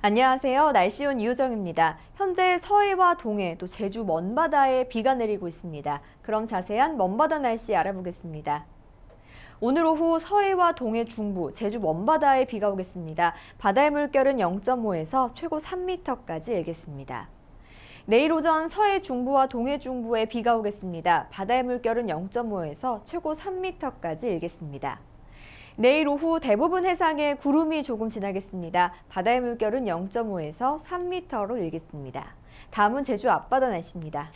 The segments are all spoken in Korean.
안녕하세요. 날씨 온 이효정입니다. 현재 서해와 동해 또 제주 먼바다에 비가 내리고 있습니다. 그럼 자세한 먼바다 날씨 알아보겠습니다. 오늘 오후 서해와 동해 중부, 제주 먼바다에 비가 오겠습니다. 바다의 물결은 0.5에서 최고 3m까지 일겠습니다. 내일 오전 서해 중부와 동해 중부에 비가 오겠습니다. 바다의 물결은 0.5에서 최고 3m까지 일겠습니다. 내일 오후 대부분 해상에 구름이 조금 지나겠습니다. 바다의 물결은 0.5에서 3m로 일겠습니다. 다음은 제주 앞바다 날씨입니다.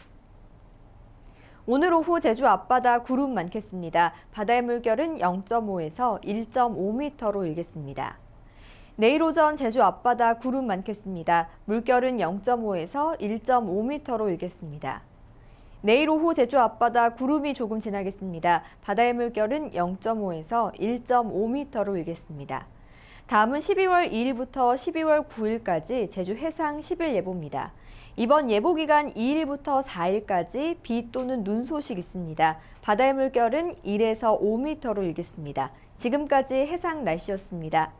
오늘 오후 제주 앞바다 구름 많겠습니다. 바다의 물결은 0.5에서 1.5m로 일겠습니다. 내일 오전 제주 앞바다 구름 많겠습니다. 물결은 0.5에서 1.5m로 일겠습니다. 내일 오후 제주 앞바다 구름이 조금 지나겠습니다. 바다의 물결은 0.5에서 1.5m로 일겠습니다. 다음은 12월 2일부터 12월 9일까지 제주 해상 10일 예보입니다. 이번 예보 기간 2일부터 4일까지 비 또는 눈 소식 있습니다. 바다의 물결은 1에서 5m로 일겠습니다. 지금까지 해상 날씨였습니다.